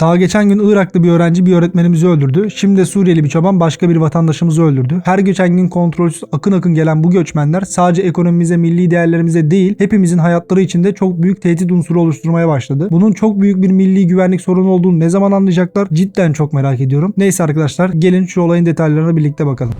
Daha geçen gün Iraklı bir öğrenci bir öğretmenimizi öldürdü. Şimdi de Suriyeli bir çoban başka bir vatandaşımızı öldürdü. Her geçen gün kontrolsüz akın akın gelen bu göçmenler sadece ekonomimize, milli değerlerimize değil hepimizin hayatları içinde çok büyük tehdit unsuru oluşturmaya başladı. Bunun çok büyük bir milli güvenlik sorunu olduğunu ne zaman anlayacaklar cidden çok merak ediyorum. Neyse arkadaşlar gelin şu olayın detaylarına birlikte bakalım.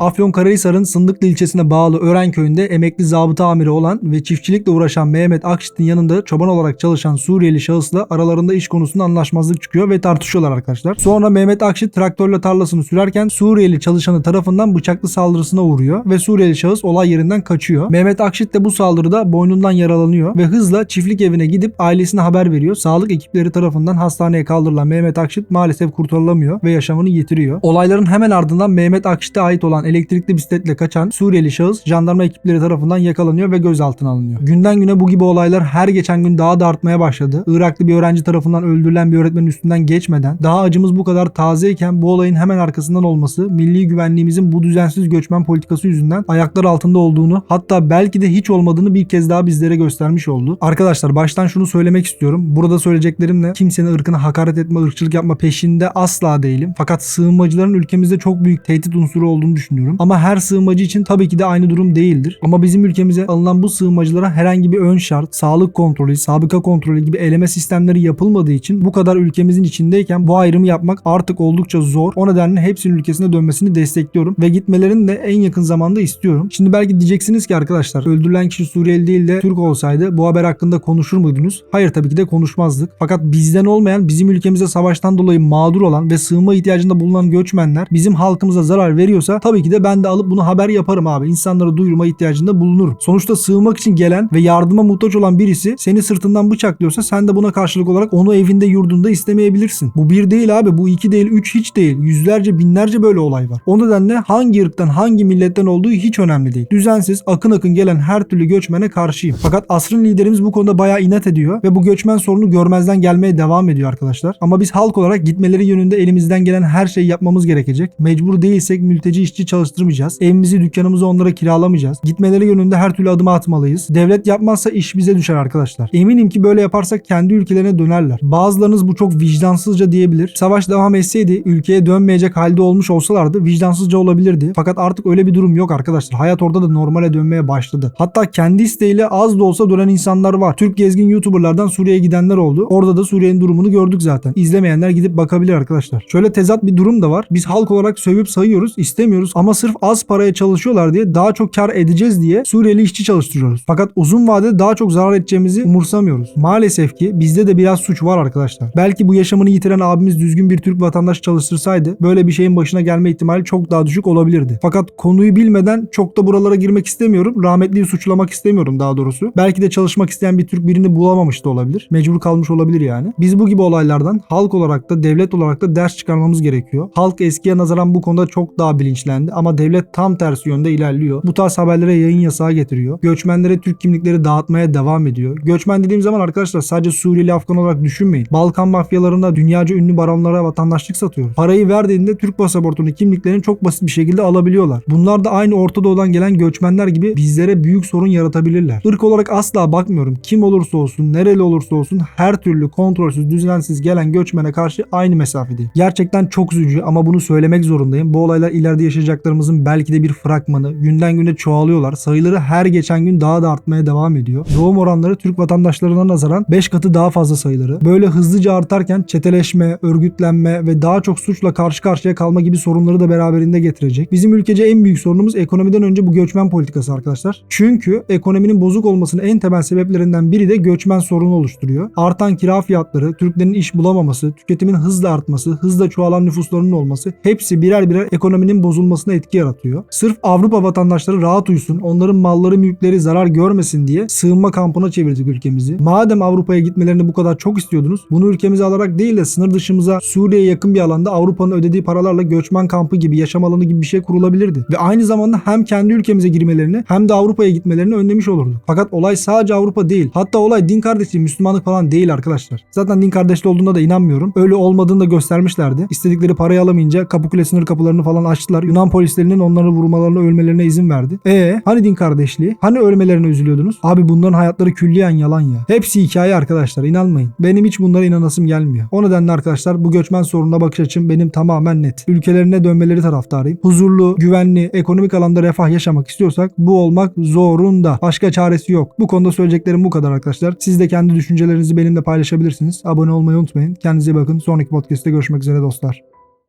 Afyonkarahisar'ın Sındıklı ilçesine bağlı Ören köyünde emekli zabıta amiri olan ve çiftçilikle uğraşan Mehmet Akşit'in yanında çoban olarak çalışan Suriyeli şahısla aralarında iş konusunda anlaşmazlık çıkıyor ve tartışıyorlar arkadaşlar. Sonra Mehmet Akşit traktörle tarlasını sürerken Suriyeli çalışanı tarafından bıçaklı saldırısına uğruyor ve Suriyeli şahıs olay yerinden kaçıyor. Mehmet Akşit de bu saldırıda boynundan yaralanıyor ve hızla çiftlik evine gidip ailesine haber veriyor. Sağlık ekipleri tarafından hastaneye kaldırılan Mehmet Akşit maalesef kurtarılamıyor ve yaşamını yitiriyor. Olayların hemen ardından Mehmet Akşit'e ait olan elektrikli bisikletle kaçan Suriyeli şahıs jandarma ekipleri tarafından yakalanıyor ve gözaltına alınıyor. Günden güne bu gibi olaylar her geçen gün daha da artmaya başladı. Iraklı bir öğrenci tarafından öldürülen bir öğretmenin üstünden geçmeden daha acımız bu kadar tazeyken bu olayın hemen arkasından olması milli güvenliğimizin bu düzensiz göçmen politikası yüzünden ayaklar altında olduğunu hatta belki de hiç olmadığını bir kez daha bizlere göstermiş oldu. Arkadaşlar baştan şunu söylemek istiyorum. Burada söyleyeceklerimle kimsenin ırkına hakaret etme, ırkçılık yapma peşinde asla değilim. Fakat sığınmacıların ülkemizde çok büyük tehdit unsuru olduğunu düşünüyorum. Ama her sığınmacı için tabii ki de aynı durum değildir. Ama bizim ülkemize alınan bu sığınmacılara herhangi bir ön şart, sağlık kontrolü, sabıka kontrolü gibi eleme sistemleri yapılmadığı için bu kadar ülkemizin içindeyken bu ayrımı yapmak artık oldukça zor. O nedenle hepsinin ülkesine dönmesini destekliyorum ve gitmelerini de en yakın zamanda istiyorum. Şimdi belki diyeceksiniz ki arkadaşlar öldürülen kişi Suriyeli değil de Türk olsaydı bu haber hakkında konuşur muydunuz? Hayır tabii ki de konuşmazdık. Fakat bizden olmayan bizim ülkemize savaştan dolayı mağdur olan ve sığınma ihtiyacında bulunan göçmenler bizim halkımıza zarar veriyorsa tabii ki de ben de alıp bunu haber yaparım abi. İnsanlara duyurma ihtiyacında bulunurum. Sonuçta sığınmak için gelen ve yardıma muhtaç olan birisi seni sırtından bıçaklıyorsa sen de buna karşılık olarak onu evinde yurdunda istemeyebilirsin. Bu bir değil abi bu iki değil üç hiç değil. Yüzlerce binlerce böyle olay var. O nedenle hangi ırktan hangi milletten olduğu hiç önemli değil. Düzensiz akın akın gelen her türlü göçmene karşıyım. Fakat asrın liderimiz bu konuda bayağı inat ediyor ve bu göçmen sorunu görmezden gelmeye devam ediyor arkadaşlar. Ama biz halk olarak gitmeleri yönünde elimizden gelen her şeyi yapmamız gerekecek. Mecbur değilsek mülteci işçi çalıştırmayacağız. Evimizi dükkanımızı onlara kiralamayacağız. Gitmeleri yönünde her türlü adımı atmalıyız. Devlet yapmazsa iş bize düşer arkadaşlar. Eminim ki böyle yaparsak kendi ülkelerine dönerler. Bazılarınız bu çok vicdansızca diyebilir. Savaş devam etseydi ülkeye dönmeyecek halde olmuş olsalardı vicdansızca olabilirdi. Fakat artık öyle bir durum yok arkadaşlar. Hayat orada da normale dönmeye başladı. Hatta kendi isteğiyle az da olsa dönen insanlar var. Türk gezgin YouTuber'lardan Suriye'ye gidenler oldu. Orada da Suriye'nin durumunu gördük zaten. İzlemeyenler gidip bakabilir arkadaşlar. Şöyle tezat bir durum da var. Biz halk olarak sövüp sayıyoruz, istemiyoruz ama sırf az paraya çalışıyorlar diye daha çok kar edeceğiz diye Suriyeli işçi çalıştırıyoruz. Fakat uzun vadede daha çok zarar edeceğimizi umursamıyoruz. Maalesef ki bizde de biraz suç var arkadaşlar. Belki bu yaşamını yitiren abimiz düzgün bir Türk vatandaş çalıştırsaydı böyle bir şeyin başına gelme ihtimali çok daha düşük olabilirdi. Fakat konuyu bilmeden çok da buralara girmek istemiyorum. Rahmetliyi suçlamak istemiyorum daha doğrusu. Belki de çalışmak isteyen bir Türk birini bulamamış da olabilir. Mecbur kalmış olabilir yani. Biz bu gibi olaylardan halk olarak da devlet olarak da ders çıkarmamız gerekiyor. Halk eskiye nazaran bu konuda çok daha bilinçlendi ama devlet tam tersi yönde ilerliyor. Bu tarz haberlere yayın yasağı getiriyor. Göçmenlere Türk kimlikleri dağıtmaya devam ediyor. Göçmen dediğim zaman arkadaşlar sadece Suriyeli Afgan olarak düşünmeyin. Balkan mafyalarında dünyaca ünlü baronlara vatandaşlık satıyor. Parayı verdiğinde Türk pasaportunu kimliklerini çok basit bir şekilde alabiliyorlar. Bunlar da aynı Orta Doğu'dan gelen göçmenler gibi bizlere büyük sorun yaratabilirler. Irk olarak asla bakmıyorum. Kim olursa olsun, nereli olursa olsun her türlü kontrolsüz, düzensiz gelen göçmene karşı aynı mesafedeyim. Gerçekten çok üzücü ama bunu söylemek zorundayım. Bu olaylar ileride yaşayacaklarımızın belki de bir fragmanı. Günden güne çoğalıyorlar. Sayıları her geçen gün daha da artmaya devam ediyor. Doğum oranları Türk vatandaşlarına nazaran 5 katı daha fazla sayıları. Böyle hızlıca artarken çeteleşme, örgütlenme ve daha çok suçla karşı karşıya kalma gibi sorunları da beraberinde getirecek. Bizim ülkece en büyük sorunumuz ekonomiden önce bu göçmen politikası arkadaşlar. Çünkü ekonominin bozuk olmasının en temel sebeplerinden biri de göçmen sorunu oluşturuyor. Artan kira fiyatları, Türklerin iş bulamaması, tüketimin hızla artması, hızla çoğalan nüfuslarının olması hepsi birer birer ekonominin bozulmasına etki yaratıyor. Sırf Avrupa vatandaşları rahat uyusun, onların malları mülkleri zarar görmesin diye sığınma kampına çevirdik ülkemizi. Madem Avrupa'ya gitmelerini bu kadar çok istiyordunuz, bunu ülkemize alarak değil de sınır dışımıza Suriye'ye yakın bir alanda Avrupa'nın ödediği paralarla göçmen kampı gibi, yaşam alanı gibi bir şey kurulabilirdi. Ve aynı zamanda hem kendi ülkemize girmelerini hem de Avrupa'ya gitmelerini önlemiş olurduk. Fakat olay sadece Avrupa değil. Hatta olay din kardeşliği, Müslümanlık falan değil arkadaşlar. Zaten din kardeşliği olduğuna da inanmıyorum. Öyle olmadığını da göstermişlerdi. İstedikleri parayı alamayınca Kapıkule sınır kapılarını falan açtılar. Yunan polislerinin onları vurmalarına ölmelerine izin verdi. E hani din kardeşliği? Hani ölmelerine üzülüyordunuz? Abi bunların hayatları külliyen yalan ya. Hepsi hikaye arkadaşlar inanmayın. Benim hiç bunlara inanasım gelmiyor. O nedenle arkadaşlar bu göçmen sorununa bakış açım benim tamamen net. Ülkelerine dönmeleri taraftarıyım. Huzurlu, güvenli, ekonomik alanda refah yaşamak istiyorsak bu olmak zorunda. Başka çaresi yok. Bu konuda söyleyeceklerim bu kadar arkadaşlar. Siz de kendi düşüncelerinizi benimle paylaşabilirsiniz. Abone olmayı unutmayın. Kendinize bakın. Sonraki podcast'te görüşmek üzere dostlar.